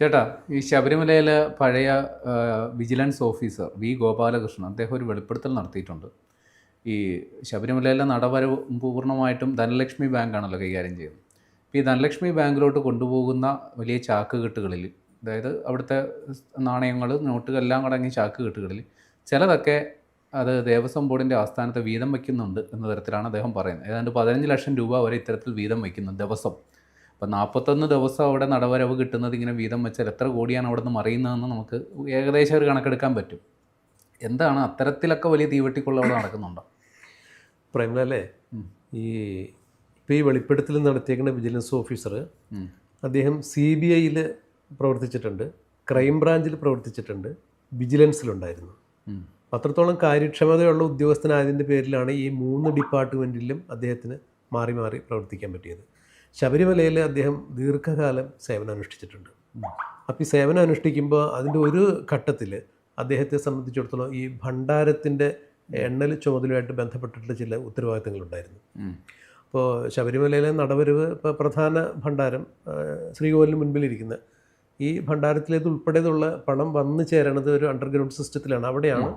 ചേട്ടാ ഈ ശബരിമലയിലെ പഴയ വിജിലൻസ് ഓഫീസർ വി ഗോപാലകൃഷ്ണൻ അദ്ദേഹം ഒരു വെളിപ്പെടുത്തൽ നടത്തിയിട്ടുണ്ട്. ഈ ശബരിമലയിലെ നടവരവ് പൂർണമായിട്ടും ധനലക്ഷ്മി ബാങ്കാണല്ലോ കൈകാര്യം ചെയ്യുന്നത്. അപ്പോൾ ഈ ധനലക്ഷ്മി ബാങ്കിലോട്ട് കൊണ്ടുപോകുന്ന വലിയ ചാക്ക് കെട്ടുകളിൽ അതായത് അവിടുത്തെ നാണയങ്ങൾ നോട്ടുകളെല്ലാം അടങ്ങിയ ചാക്കുകെട്ടുകളിൽ ചിലതൊക്കെ അത് ദേവസ്വം ബോർഡിന്റെ ആസ്ഥാനത്ത് വീതം വയ്ക്കുന്നുണ്ട് എന്ന തരത്തിലാണ് അദ്ദേഹം പറയുന്നത്. ഏതാണ്ട് പതിനഞ്ച് ലക്ഷം രൂപ വരെ ഇത്തരത്തിൽ വീതം വയ്ക്കുന്നു ദിവസം. അപ്പം നാൽപ്പത്തൊന്ന് ദിവസം അവിടെ നടവരവ് കിട്ടുന്നത് ഇങ്ങനെ വീതം വെച്ചാൽ എത്ര കോടിയാണ് അവിടെ നിന്ന് മറിയുന്നതെന്ന് നമുക്ക് ഏകദേശം ഒരു കണക്കെടുക്കാൻ പറ്റും. എന്താണ് അത്തരത്തിലൊക്കെ വലിയ തീവെട്ടിക്കൊള്ള അവിടെ നടക്കുന്നുണ്ടോ പ്രേമലല്ലേ ഈ ഇപ്പോൾ ഈ വെളിപ്പെടുത്തൽ നടത്തിയേക്കുന്ന വിജിലൻസ് ഓഫീസർ. അദ്ദേഹം സി ബി ഐയിൽ പ്രവർത്തിച്ചിട്ടുണ്ട് ക്രൈം ബ്രാഞ്ചിൽ പ്രവർത്തിച്ചിട്ടുണ്ട് വിജിലൻസിലുണ്ടായിരുന്നു. അത്രത്തോളം കാര്യക്ഷമതയുള്ള ഉദ്യോഗസ്ഥനായതിന്റെ പേരിലാണ് ഈ മൂന്ന് ഡിപ്പാർട്ട്മെന്റിലും അദ്ദേഹത്തിന് മാറി മാറി പ്രവർത്തിക്കാൻ പറ്റിയത്. ശബരിമലയിൽ അദ്ദേഹം ദീർഘകാലം സേവനം അനുഷ്ഠിച്ചിട്ടുണ്ട് അപ്പോൾ ഈ സേവനം അനുഷ്ഠിക്കുമ്പോൾ അതിന്റെ ഒരു ഘട്ടത്തിൽ അദ്ദേഹത്തെ സംബന്ധിച്ചിടത്തോളം ഈ ഭണ്ഡാരത്തിന്റെ എണ്ണൽ ചുമതലയുമായിട്ട് ബന്ധപ്പെട്ടിട്ടുള്ള ചില ഉത്തരവാദിത്തങ്ങളുണ്ടായിരുന്നു. അപ്പോൾ ശബരിമലയിലെ നടവരവ് ഇപ്പോൾ പ്രധാന ഭണ്ഡാരം ശ്രീകോവിലിന് മുൻപിലിരിക്കുന്ന ഈ ഭണ്ഡാരത്തിലേത് ഉൾപ്പെടെയുള്ള പണം വന്നു ചേരണത് ഒരു അണ്ടർഗ്രൗണ്ട് സിസ്റ്റത്തിലാണ് അവിടെയാണ്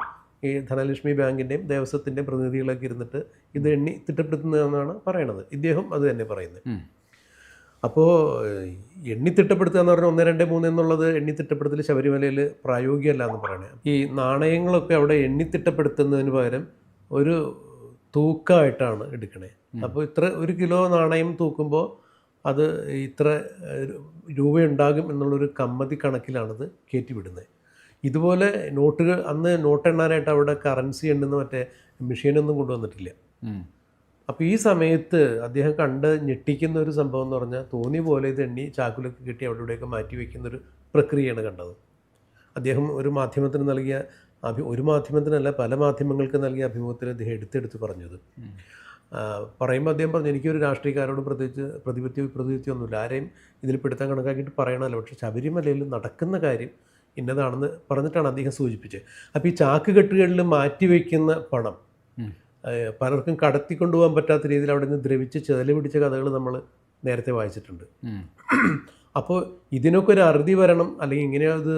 ഈ ധനലക്ഷ്മി ബാങ്കിന്റെയും ദേവസ്വത്തിന്റെയും പ്രതിനിധികളൊക്കെ ഇരുന്നിട്ട് ഇത് എണ്ണി തിട്ടപ്പെടുത്തുന്നതെന്നാണ് പറയണത്. ഇദ്ദേഹം അത് തന്നെ പറയുന്നത്. അപ്പോൾ എണ്ണി തിട്ടപ്പെടുത്തുക എന്ന് പറഞ്ഞാൽ ഒന്ന് രണ്ട് മൂന്ന് എന്നുള്ളത് എണ്ണി തിട്ടപ്പെടുത്തൽ ശബരിമലയിൽ പ്രായോഗികമല്ല എന്ന് പറയണേ. ഈ നാണയങ്ങളൊക്കെ അവിടെ എണ്ണി തിട്ടപ്പെടുത്തുന്നതിന് പകരം ഒരു തൂക്കമായിട്ടാണ് എടുക്കണേ. അപ്പോൾ ഇത്ര ഒരു കിലോ നാണയം തൂക്കുമ്പോൾ അത് ഇത്ര രൂപയുണ്ടാകും എന്നുള്ളൊരു കമ്മതി കണക്കിലാണത് കയറ്റിവിടുന്നത്. ഇതുപോലെ നോട്ടുകൾ അന്ന് നോട്ട് എണ്ണാനായിട്ട് അവിടെ കറൻസി എണ്ണുന്ന മറ്റേ മെഷീനൊന്നും കൊണ്ടുവന്നിട്ടില്ല. അപ്പോൾ ഈ സമയത്ത് അദ്ദേഹം കണ്ട് ഞെട്ടിക്കുന്ന ഒരു സംഭവം എന്ന് പറഞ്ഞാൽ തോന്നി പോലെ ഇത് എണ്ണി ചാക്കുലൊക്കെ കിട്ടി അവിടെ ഇവിടെയൊക്കെ മാറ്റി വയ്ക്കുന്ന ഒരു പ്രക്രിയയാണ് കണ്ടത്. അദ്ദേഹം ഒരു മാധ്യമത്തിന് നൽകിയ അഭി ഒരു മാധ്യമത്തിനല്ല പല മാധ്യമങ്ങൾക്ക് നൽകിയ അഭിമുഖത്തിൽ അദ്ദേഹം എടുത്തെടുത്ത് പറഞ്ഞത്. പറയുമ്പോൾ അദ്ദേഹം പറഞ്ഞു എനിക്കൊരു രാഷ്ട്രീയക്കാരോട് പ്രത്യേകിച്ച് പ്രതിപത്തി പ്രതിപത്തിയൊന്നുമില്ല. ആരെയും ഇതിൽ പെടുത്താൻ കണക്കാക്കിയിട്ട് പറയണമല്ലോ. പക്ഷേ ശബരിമലയിൽ നടക്കുന്ന കാര്യം ഇന്നതാണെന്ന് പറഞ്ഞിട്ടാണ് അദ്ദേഹം സൂചിപ്പിച്ചത്. അപ്പോൾ ഈ ചാക്ക് കെട്ടുകളിൽ മാറ്റി വയ്ക്കുന്ന പണം പലർക്കും കടത്തിക്കൊണ്ടുപോകാൻ പറ്റാത്ത രീതിയിൽ അവിടെ നിന്ന് ദ്രവിച്ച് ചെതൽ പിടിച്ച കഥകൾ നമ്മൾ നേരത്തെ വായിച്ചിട്ടുണ്ട്. അപ്പോൾ ഇതിനൊക്കെ ഒരു അറുതി വരണം അല്ലെങ്കിൽ ഇങ്ങനെ അത്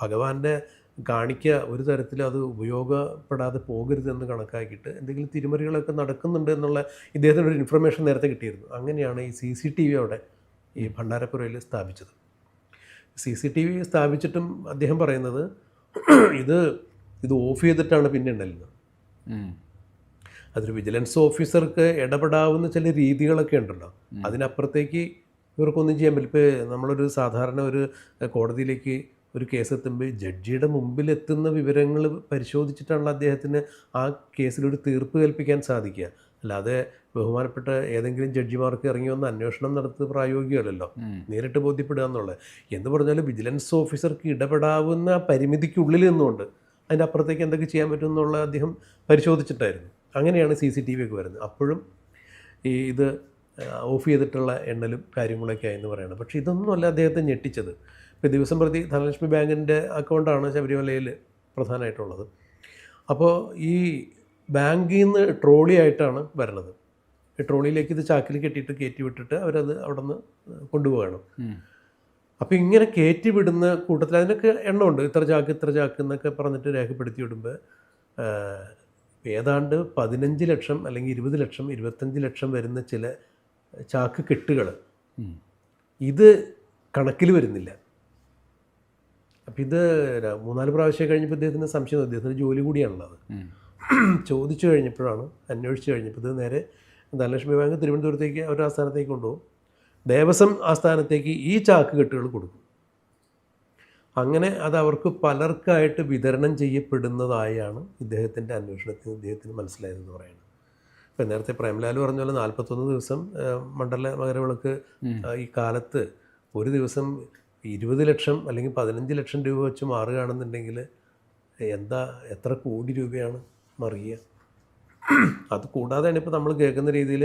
ഭഗവാന്റെ കാണിക്കുക ഒരു തരത്തിൽ അത് ഉപയോഗപ്പെടാതെ പോകരുതെന്ന് കണക്കാക്കിയിട്ട് എന്തെങ്കിലും തിരിമറികളൊക്കെ നടക്കുന്നുണ്ട് എന്നുള്ള ഇദ്ദേഹത്തിന്റെ ഒരു ഇൻഫർമേഷൻ നേരത്തെ കിട്ടിയിരുന്നു. അങ്ങനെയാണ് ഈ സി സി ടി വി അവിടെ ഈ ഭണ്ഡാരപ്പുരയിൽ സ്ഥാപിച്ചത്. സി സി ടി വി സ്ഥാപിച്ചിട്ടും അദ്ദേഹം പറയുന്നത് ഇത് ഇത് ഓഫ് ചെയ്തിട്ടാണ് പിന്നെ ഉണ്ടല്ലോ. അതൊരു വിജിലൻസ് ഓഫീസർക്ക് ഇടപെടാവുന്ന ചില രീതികളൊക്കെ ഉണ്ടല്ലോ. അതിനപ്പുറത്തേക്ക് ഇവർക്കൊന്നും ചെയ്യാൻ പറ്റില്ല. ഇപ്പോൾ നമ്മളൊരു സാധാരണ ഒരു കോടതിയിലേക്ക് ഒരു കേസ് എത്തുമ്പോൾ ജഡ്ജിയുടെ മുമ്പിൽ എത്തുന്ന വിവരങ്ങൾ പരിശോധിച്ചിട്ടാണല്ലോ അദ്ദേഹത്തിന് ആ കേസിലൊരു തീർപ്പ് കൽപ്പിക്കാൻ സാധിക്കുക. അല്ലാതെ ബഹുമാനപ്പെട്ട ഏതെങ്കിലും ജഡ്ജിമാർക്ക് ഇറങ്ങി വന്ന് അന്വേഷണം നടത്തുന്നത് പ്രായോഗികമല്ലല്ലോ. നേരിട്ട് ബോധ്യപ്പെടുക എന്നുള്ളത്. എന്ന് പറഞ്ഞാൽ വിജിലൻസ് ഓഫീസർക്ക് ഇടപെടാവുന്ന പരിമിതിക്കുള്ളിൽ നിന്നുകൊണ്ട് അതിന്റെ അപ്പുറത്തേക്ക് എന്തൊക്കെ ചെയ്യാൻ പറ്റും എന്നുള്ള അദ്ദേഹം പരിശോധിച്ചിട്ടായിരുന്നു. അങ്ങനെയാണ് സി സി ടി വി ഒക്കെ വരുന്നത്. അപ്പോഴും ഈ ഇത് ഓഫ് ചെയ്തിട്ടുള്ള എണ്ണലും കാര്യങ്ങളൊക്കെ ആയെന്ന് പറയുന്നത് പക്ഷേ ഇതൊന്നുമല്ല അദ്ദേഹത്തെ ഞെട്ടിച്ചത്. ഇപ്പോൾ ദിവസം പ്രതി ധനലക്ഷ്മി ബാങ്കിന്റെ അക്കൗണ്ടാണ് ശബരിമലയിൽ പ്രധാനമായിട്ടുള്ളത്. അപ്പോൾ ഈ ബാങ്കിൽ നിന്ന് ട്രോളി ആയിട്ടാണ് വരണത് ഈ ട്രോളിയിലേക്ക് ഇത് ചാക്കിൽ കെട്ടിയിട്ട് കയറ്റി വിട്ടിട്ട് അവരത് അവിടെ നിന്ന് കൊണ്ടുപോകണം അപ്പോൾ ഇങ്ങനെ കയറ്റി വിടുന്ന കൂട്ടത്തിൽ അതിനൊക്കെ എണ്ണമുണ്ട്. ഇത്ര ചാക്ക് ഇത്ര ചാക്ക് എന്നൊക്കെ പറഞ്ഞിട്ട് രേഖപ്പെടുത്തി വിടുമ്പോൾ ഏതാണ്ട് പതിനഞ്ച് ലക്ഷം അല്ലെങ്കിൽ ഇരുപത് ലക്ഷം ഇരുപത്തഞ്ച് ലക്ഷം വരുന്ന ചില ചാക്ക് കെട്ടുകൾ ഇത് കണക്കിൽ വരുന്നില്ല. അപ്പം ഇത് മൂന്നാൽ പ്രാവശ്യം കഴിഞ്ഞപ്പോൾ ഇദ്ദേഹത്തിന് സംശയം. ഇദ്ദേഹത്തിന് ജോലി കൂടിയാണുള്ളത്. ചോദിച്ചു കഴിഞ്ഞപ്പോഴാണ് അന്വേഷിച്ചു കഴിഞ്ഞപ്പോൾ ഇത് നേരെ ധനലക്ഷ്മി ബാങ്ക് തിരുവനന്തപുരത്തേക്ക് അവരുടെ ആസ്ഥാനത്തേക്ക് കൊണ്ടുപോകും. ദേവസ്വം ആസ്ഥാനത്തേക്ക് ഈ ചാക്ക് കെട്ടുകൾ കൊടുക്കും. അങ്ങനെ അത് അവർക്ക് പലർക്കായിട്ട് വിതരണം ചെയ്യപ്പെടുന്നതായാണ് ഇദ്ദേഹത്തിന്റെ അന്വേഷണത്തിൽ ഇദ്ദേഹത്തിന് മനസ്സിലായതെന്ന് പറയുന്നത്. ഇപ്പം നേരത്തെ പ്രേംലാൽ പറഞ്ഞ പോലെ നാൽപ്പത്തൊന്ന് ദിവസം മണ്ഡല മകരവിളക്ക് ഈ കാലത്ത് ഒരു ദിവസം ഇരുപത് ലക്ഷം അല്ലെങ്കിൽ പതിനഞ്ച് ലക്ഷം രൂപ വെച്ച് മാറുകയാണെന്നുണ്ടെങ്കിൽ എന്താ എത്ര കോടി രൂപയാണ് മറിയുക? അത് കൂടാതെയാണ് ഇപ്പോൾ നമ്മൾ കേൾക്കുന്ന രീതിയിൽ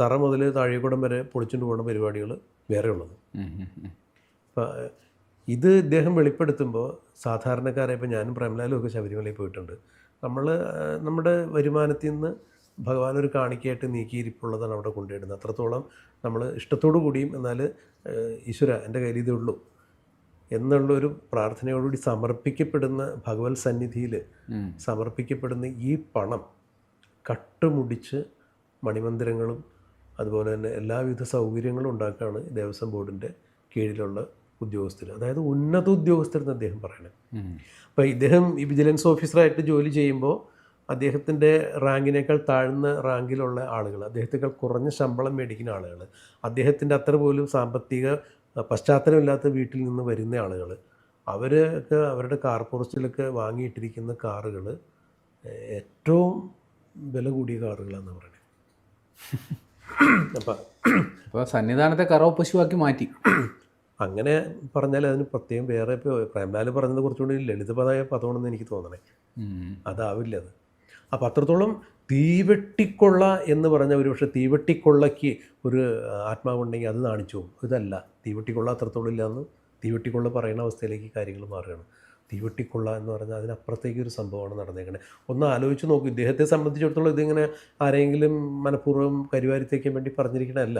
തറ മുതൽ താഴേക്കുടം വരെ പൊളിച്ചുകൊണ്ട് പോകുന്ന പരിപാടികൾ വേറെ ഉള്ളത് ഉം. ഇത് ഇദ്ദേഹം വെളിപ്പെടുത്തുമ്പോൾ സാധാരണക്കാരെ ഇപ്പോൾ ഞാനും പ്രേമലാലും ഒക്കെ ശബരിമലയിൽ പോയിട്ടുണ്ട്. നമ്മൾ നമ്മുടെ വരുമാനത്തിൽ നിന്ന് ഭഗവാൻ ഒരു കാണിക്കയായിട്ട് നീക്കിയിരിപ്പുള്ളതാണ് അവിടെ കൊണ്ടുവരുന്നത്. അത്രത്തോളം നമ്മൾ ഇഷ്ടത്തോടു കൂടിയും എന്നാൽ ഈശ്വര എന്റെ കയ്യിൽ ഇതേ ഉള്ളൂ എന്നുള്ളൊരു പ്രാർത്ഥനയോടുകൂടി സമർപ്പിക്കപ്പെടുന്ന ഭഗവത് സന്നിധിയിൽ സമർപ്പിക്കപ്പെടുന്ന ഈ പണം കട്ടുമുടിച്ച് മണിമന്ദിരങ്ങളും അതുപോലെ തന്നെ എല്ലാവിധ സൗകര്യങ്ങളും ഉണ്ടാക്കുകയാണ് ദേവസ്വം ബോർഡിന്റെ കീഴിലുള്ള ഉദ്യോഗസ്ഥർ അതായത് ഉന്നത ഉദ്യോഗസ്ഥർ എന്ന് അദ്ദേഹം പറയണത് അപ്പോൾ ഇദ്ദേഹം ഈ വിജിലൻസ് ഓഫീസറായിട്ട് ജോലി ചെയ്യുമ്പോൾ അദ്ദേഹത്തിന്റെ റാങ്കിനേക്കാൾ താഴ്ന്ന റാങ്കിലുള്ള ആളുകൾ അദ്ദേഹത്തേക്കാൾ കുറഞ്ഞ ശമ്പളം മേടിക്കുന്ന ആളുകൾ അദ്ദേഹത്തിന്റെ അത്ര പോലും സാമ്പത്തിക പശ്ചാത്തലമില്ലാത്ത വീട്ടിൽ നിന്ന് വരുന്ന ആളുകൾ അവരൊക്കെ അവരുടെ കാർ പോർച്ചിലൊക്കെ വാങ്ങിയിട്ടിരിക്കുന്ന കാറുകൾ ഏറ്റവും വില കൂടിയ കാറുകളാണെന്ന് പറയുന്നത് അപ്പം അപ്പോൾ സന്നിധാനത്തെ കറവ് പശുവാക്കി മാറ്റി. അങ്ങനെ പറഞ്ഞാൽ അതിന് പ്രത്യേകം വേറെ ഇപ്പോൾ പ്രേംലാൽ പറഞ്ഞത് കുറച്ചുകൂടി ലളിതപതായ പദമാണെന്ന് എനിക്ക് തോന്നണേ. അതാവില്ല അത്. അപ്പോൾ അത്രത്തോളം തീവെട്ടിക്കൊള്ള എന്ന് പറഞ്ഞ ഒരു പക്ഷേ തീവെട്ടിക്കൊള്ളയ്ക്ക് ഒരു ആത്മാവുണ്ടെങ്കിൽ അത് നാണിച്ചു പോകും. ഇതല്ല. തീവെട്ടിക്കൊള്ള അത്രത്തോളം ഇല്ലാന്ന് തീവെട്ടിക്കൊള്ള പറയുന്ന അവസ്ഥയിലേക്ക് കാര്യങ്ങൾ മാറുകയാണ്. തീവെട്ടിക്കൊള്ള എന്ന് പറഞ്ഞാൽ അതിനപ്പുറത്തേക്ക് ഒരു സംഭവമാണ് നടന്നേക്കുന്നത് ഒന്ന് ആലോചിച്ച് നോക്കൂ. ഇദ്ദേഹത്തെ സംബന്ധിച്ചിടത്തോളം ഇതിങ്ങനെ ആരെങ്കിലും മനഃപൂർവം കരിവാരിത്തേക്കാൻ വേണ്ടി പറഞ്ഞിരിക്കണമല്ല.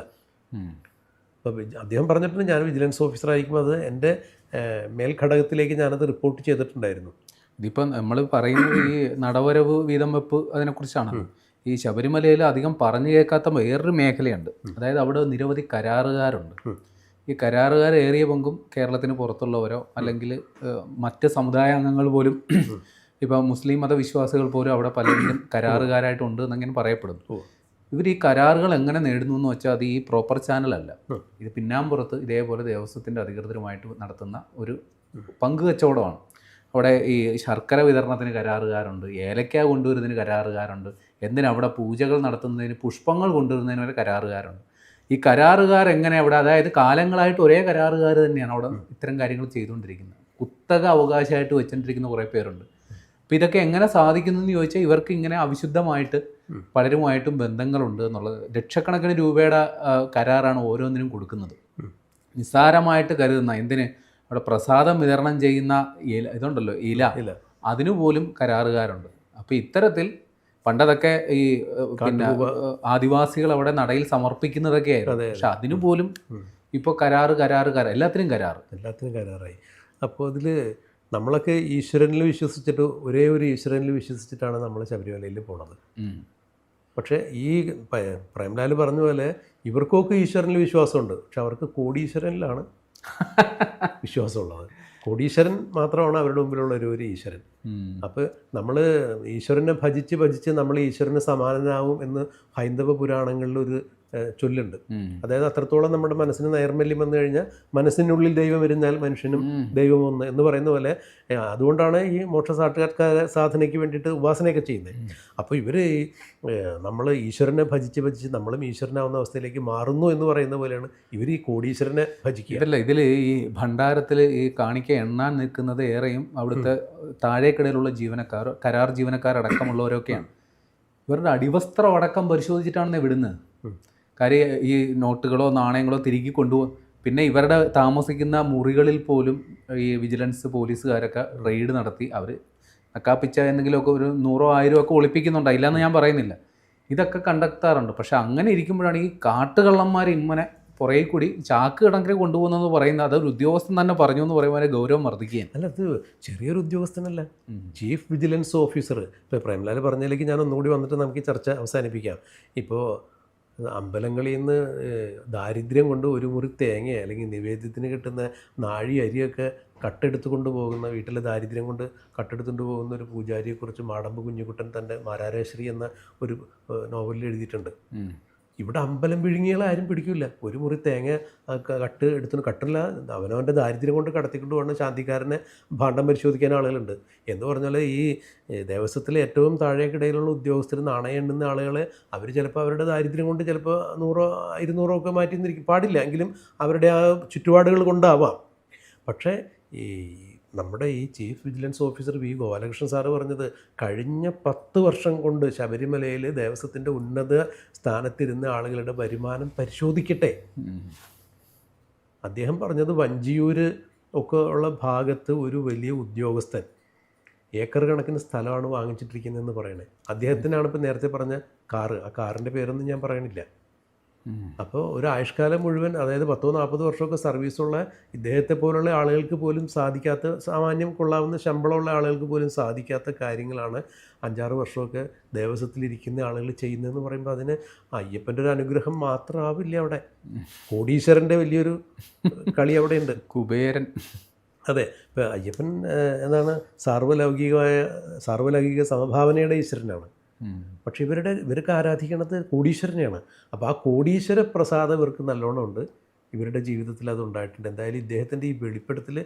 അപ്പോൾ അദ്ദേഹം പറഞ്ഞിട്ടുണ്ട് ഞാൻ വിജിലൻസ് ഓഫീസറായിരിക്കും അത് എന്റെ മേൽഘടകത്തിലേക്ക് ഞാനത് റിപ്പോർട്ട് ചെയ്തിട്ടുണ്ടായിരുന്നു. ഇതിപ്പം നമ്മൾ പറയുന്നത് ഈ നടവരവ് വീതം വെപ്പ് അതിനെക്കുറിച്ചാണ് ഈ ശബരിമലയിൽ അധികം പറഞ്ഞു കേൾക്കാത്ത വേറൊരു മേഖലയുണ്ട്. അതായത് അവിടെ നിരവധി കരാറുകാരുണ്ട്. ഈ കരാറുകാർ ഏറിയ പങ്കും കേരളത്തിന് പുറത്തുള്ളവരോ അല്ലെങ്കിൽ മറ്റ് സമുദായ അംഗങ്ങൾ പോലും ഇപ്പം മുസ്ലിം മതവിശ്വാസികൾ പോലും അവിടെ പലരും കരാറുകാരായിട്ടുണ്ട് എന്നങ്ങനെ പറയപ്പെടുന്നു. ഇവർ ഈ കരാറുകൾ എങ്ങനെ നേടുന്നു എന്ന് വെച്ചാൽ അത് ഈ പ്രോപ്പർ ചാനലല്ല. ഇത് പിന്നാമ്പുറത്ത് ഇതേപോലെ ദേവസ്വത്തിന്റെ അധികൃതരുമായിട്ട് നടത്തുന്ന ഒരു പങ്ക് കച്ചവടമാണ് അവിടെ ഈ ശർക്കര വിതരണത്തിന് കരാറുകാരുണ്ട് ഏലക്ക കൊണ്ടുവരുന്നതിന് കരാറുകാരുണ്ട് എന്തിനാ അവിടെ പൂജകൾ നടത്തുന്നതിന് പുഷ്പങ്ങൾ കൊണ്ടുവരുന്നതിന് വരെ കരാറുകാരുണ്ട്. ഈ കരാറുകാർ എങ്ങനെ അവിടെ അതായത് കാലങ്ങളായിട്ട് ഒരേ കരാറുകാർ തന്നെയാണ് അവിടെ ഇത്തരം കാര്യങ്ങൾ ചെയ്തുകൊണ്ടിരിക്കുന്നത്. കുത്തക അവകാശമായിട്ട് വെച്ചുകൊണ്ടിരിക്കുന്ന കുറേ പേരുണ്ട്. അപ്പോൾ ഇതൊക്കെ എങ്ങനെ സാധിക്കുന്നു എന്ന് ചോദിച്ചാൽ ഇവർക്ക് ഇങ്ങനെ അവിശുദ്ധമായിട്ട്. പലരുമായിട്ടും ബന്ധങ്ങളുണ്ട് എന്നുള്ളത് ലക്ഷക്കണക്കിന് രൂപയുടെ കരാറാണ് ഓരോന്നിനും കൊടുക്കുന്നത്. നിസ്സാരമായിട്ട് കരുതുന്ന എന്തിന്? അവിടെ പ്രസാദം വിതരണം ചെയ്യുന്ന ഇല ഇതുണ്ടല്ലോ ഇല. അതിനുപോലും അതിനു പോലും കരാറുകാരുണ്ട്. അപ്പോൾ ഇത്തരത്തിൽ പണ്ടതൊക്കെ ഈ പിന്നെ ആദിവാസികൾ അവിടെ നടയിൽ സമർപ്പിക്കുന്നതൊക്കെ ആയിരുന്നു. പക്ഷെ അതിനു പോലും ഉം. ഇപ്പോൾ കരാറ് കരാറ് കരാർ എല്ലാത്തിനും കരാറ്. എല്ലാത്തിനും കരാറായി. അപ്പോൾ അതിൽ നമ്മളൊക്കെ ഈശ്വരനിൽ വിശ്വസിച്ചിട്ട് ഒരേ ഒരു ഈശ്വരനിൽ വിശ്വസിച്ചിട്ടാണ് നമ്മൾ ശബരിമലയിൽ പോണത്. പക്ഷേ ഈ പ്രേംലാൽ പറഞ്ഞ പോലെ ഇവർക്കൊക്കെ ഈശ്വരനിൽ വിശ്വാസമുണ്ട്. പക്ഷെ അവർക്ക് കോടീശ്വരനിലാണ് വിശ്വാസമുള്ളത്. കോടീശ്വരൻ മാത്രമാണ് അവരുടെ മുമ്പിലുള്ള ഒരു ഒരു ഈശ്വരൻ. അപ്പോൾ നമ്മൾ ഈശ്വരനെ ഭജിച്ച് ഭജിച്ച് നമ്മൾ ഈശ്വരന് സമാനനാവും എന്ന് ഹൈന്ദവ പുരാണങ്ങളിൽ ഒരു ചൊല്ലുണ്ട്. അതായത് അത്രത്തോളം നമ്മുടെ മനസ്സിന് നൈർമല്യം വന്നു കഴിഞ്ഞാൽ മനസ്സിനുള്ളിൽ ദൈവം ഇരുന്നാൽ മനുഷ്യനും. ദൈവം ഒന്ന് എന്ന് പറയുന്ന പോലെ അതുകൊണ്ടാണ് ഈ മോക്ഷ സാക്ഷാത്കാര സാധനയ്ക്ക് വേണ്ടിയിട്ട് ഉപാസനയൊക്കെ ചെയ്യുന്നത് അപ്പോൾ ഇവർ നമ്മൾ ഈശ്വരനെ ഭജിച്ച് ഭജിച്ച് നമ്മളും ഈശ്വരനാവുന്ന അവസ്ഥയിലേക്ക് മാറുന്നു എന്ന് പറയുന്ന പോലെയാണ് ഇവർ ഈ കോടീശ്വരനെ ഭജിക്കുക. ഇതല്ല ഇതിൽ ഈ ഭണ്ഡാരത്തിൽ ഈ കാണിക്ക എണ്ണാൻ നിൽക്കുന്നത് ഏറെയും അവിടുത്തെ താഴേക്കിടയിലുള്ള ജീവനക്കാർ കരാർ ജീവനക്കാരടക്കമുള്ളവരൊക്കെയാണ്. ഇവരുടെ അടിവസ്ത്രം അടക്കം പരിശോധിച്ചിട്ടാണ് വിടുന്നത്. കാര്യം ഈ നോട്ടുകളോ നാണയങ്ങളോ തിരികെ കൊണ്ടുപോകും പിന്നെ ഇവരുടെ താമസിക്കുന്ന മുറികളിൽ പോലും ഈ വിജിലൻസ് പോലീസുകാരൊക്കെ റെയ്ഡ് നടത്തി അവർ നക്കാപ്പിച്ച എന്തെങ്കിലുമൊക്കെ ഒരു നൂറോ ആയിരമോ ഒക്കെ ഒളിപ്പിക്കുന്നുണ്ട്. ഇല്ലയെന്ന് ഞാൻ പറയുന്നില്ല. ഇതൊക്കെ കണ്ടെത്താറുണ്ട്. പക്ഷേ അങ്ങനെ ഇരിക്കുമ്പോഴാണ് ഈ കാട്ടുകള്ളന്മാർ ഇങ്ങനെ പുറകെ കൂടി ചാക്ക് കണക്കിന് കൊണ്ടുപോകുന്നെന്ന് പറയുന്നത് അതൊരു ഉദ്യോഗസ്ഥൻ തന്നെ പറഞ്ഞു എന്ന് പറയുമ്പോൾ ഗൗരവം വർദ്ധിക്കുകയാണ്. അല്ല അത് ചെറിയൊരു ഉദ്യോഗസ്ഥനല്ല. Chief vigilance officer. ഇപ്പോൾ പ്രേംലാൽ പറഞ്ഞതിലേക്ക് ഞാൻ ഒന്നുകൂടി വന്നിട്ട് നമുക്ക് ഈ ചർച്ച അവസാനിപ്പിക്കാം. ഇപ്പോൾ അമ്പലങ്ങളിൽ നിന്ന് ദാരിദ്ര്യം കൊണ്ട് ഒരു മുറി തേങ്ങ അല്ലെങ്കിൽ നിവേദ്യത്തിന് കിട്ടുന്ന നാഴി അരിയൊക്കെ കട്ടെടുത്ത് കൊണ്ടുപോകുന്ന വീട്ടിലെ ദാരിദ്ര്യം കൊണ്ട് കട്ടെടുത്തുകൊണ്ട് പോകുന്ന ഒരു പൂജാരിയെക്കുറിച്ച് മാടമ്പ് കുഞ്ഞുകുട്ടൻ തന്റെ മാരാരേശ്വരി എന്ന ഒരു നോവലിൽ എഴുതിയിട്ടുണ്ട്. ഇവിടെ അമ്പലം വിഴുങ്ങികളെ ആരും പിടിക്കില്ല ഒരു മുറി തേങ്ങ കട്ട് എടുത്തു കട്ടില്ല അവനവന്റെ ദാരിദ്ര്യം കൊണ്ട് കടത്തിക്കൊണ്ട് പോകുന്ന ശാന്തിക്കാരനെ ഭാണ്ഡം പരിശോധിക്കാൻ ആളുകളുണ്ട്. എന്ന് പറഞ്ഞാൽ ഈ ദേവസ്വത്തിലെ ഏറ്റവും താഴേക്കിടയിലുള്ള ഉദ്യോഗസ്ഥർ നാണയം എണ്ണുന്ന ആളുകളെ അവർ ചിലപ്പോൾ അവരുടെ ദാരിദ്ര്യം കൊണ്ട് ചിലപ്പോൾ നൂറോ ഇരുന്നൂറോ ഒക്കെ മാറ്റി നിന്നിരിക്കും. പാടില്ല. എങ്കിലും അവരുടെ ആ ചുറ്റുപാടുകൾ കൊണ്ടാവാം. പക്ഷേ ഈ നമ്മുടെ ഈ chief vigilance officer V Gopalakrishnan sir പറഞ്ഞത് കഴിഞ്ഞ പത്ത് വർഷം കൊണ്ട് ശബരിമലയിൽ ദേവസ്വത്തിന്റെ ഉന്നത സ്ഥാനത്തിരുന്ന ആളുകളുടെ വരുമാനം പരിശോധിക്കട്ടെ. അദ്ദേഹം പറഞ്ഞത് വഞ്ചിയൂര് ഒക്കെ ഉള്ള ഭാഗത്ത് ഒരു വലിയ ഉദ്യോഗസ്ഥൻ ഏക്കർ കണക്കിന് സ്ഥലമാണ് വാങ്ങിച്ചിട്ടിരിക്കുന്നതെന്ന് പറയണേ. അദ്ദേഹത്തിനാണ് ഇപ്പം നേരത്തെ പറഞ്ഞ കാറ്. ആ കാറിന്റെ പേരൊന്നും ഞാൻ പറയണില്ല. അപ്പോൾ ഒരു ആയുഷ്കാലം മുഴുവൻ അതായത് പത്തോ നാൽപ്പത് വർഷമൊക്കെ സർവീസുള്ള ഇദ്ദേഹത്തെ പോലുള്ള ആളുകൾക്ക് പോലും സാധിക്കാത്ത സാമാന്യം കൊള്ളാവുന്ന ശമ്പളമുള്ള ആളുകൾക്ക് പോലും സാധിക്കാത്ത കാര്യങ്ങളാണ് അഞ്ചാറ് വർഷമൊക്കെ ദേവസ്വത്തിലിരിക്കുന്ന ആളുകൾ ചെയ്യുന്നതെന്ന് പറയുമ്പോൾ അതിന് അയ്യപ്പന്റെ ഒരു അനുഗ്രഹം മാത്രമാവില്ല അവിടെ. കോടീശ്വരന്റെ വലിയൊരു കളി അവിടെയുണ്ട്. കുബേരൻ. അതെ ഇപ്പം അയ്യപ്പൻ എന്താണ് സാർവലൗകികമായ സാർവലൗകിക സമഭാവനയുടെ ഈശ്വരനാണ്. പക്ഷേ ഇവരുടെ ഇവർക്ക് ആരാധിക്കണത് കോടീശ്വരനെയാണ്. അപ്പോൾ ആ കോടീശ്വര പ്രസാദം ഇവർക്ക് നല്ലോണം ഉണ്ട്. ഇവരുടെ ജീവിതത്തിൽ അത് ഉണ്ടായിട്ടുണ്ട്. എന്തായാലും ഇദ്ദേഹത്തിന്റെ ഈ വെളിപ്പെടുത്തൽ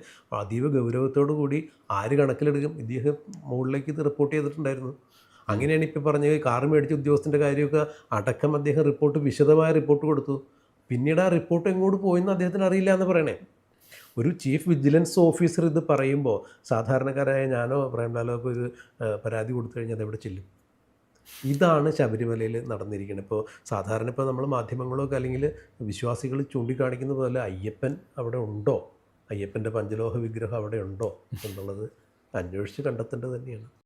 അതീവ ഗൗരവത്തോടു കൂടി ആര് കണക്കിലെടുക്കും? ഇദ്ദേഹം മുകളിലേക്ക് ഇത് റിപ്പോർട്ട് ചെയ്തിട്ടുണ്ടായിരുന്നു. അങ്ങനെയാണ് ഇപ്പോൾ പറഞ്ഞത് കാർ മേടിച്ച ഉദ്യോഗസ്ഥന്റെ കാര്യമൊക്കെ അടക്കം അദ്ദേഹം റിപ്പോർട്ട് വിശദമായ റിപ്പോർട്ട് കൊടുത്തു. പിന്നീട് ആ റിപ്പോർട്ട് എങ്ങോട്ട് പോയെന്ന് അദ്ദേഹത്തിന് അറിയില്ല എന്ന് പറയണേ. ഒരു ചീഫ് വിജിലൻസ് ഓഫീസർ ഇത് പറയുമ്പോൾ സാധാരണക്കാരായ ഞാനോ പ്രേംലാലോ ഒരു പരാതി കൊടുത്തു കഴിഞ്ഞാൽ അത് എവിടെ ചെല്ലും? ഇതാണ് ശബരിമലയിൽ നടന്നിരിക്കുന്നത്. ഇപ്പോൾ സാധാരണ ഇപ്പോൾ നമ്മൾ മാധ്യമങ്ങളൊക്കെ അല്ലെങ്കിൽ വിശ്വാസികൾ ചൂണ്ടിക്കാണിക്കുന്ന പോലെ അയ്യപ്പൻ അവിടെ ഉണ്ടോ? അയ്യപ്പന്റെ പഞ്ചലോഹ വിഗ്രഹം അവിടെ ഉണ്ടോ? എന്നുള്ളത് അന്വേഷിച്ച് കണ്ടെത്തേണ്ടത് തന്നെയാണ്.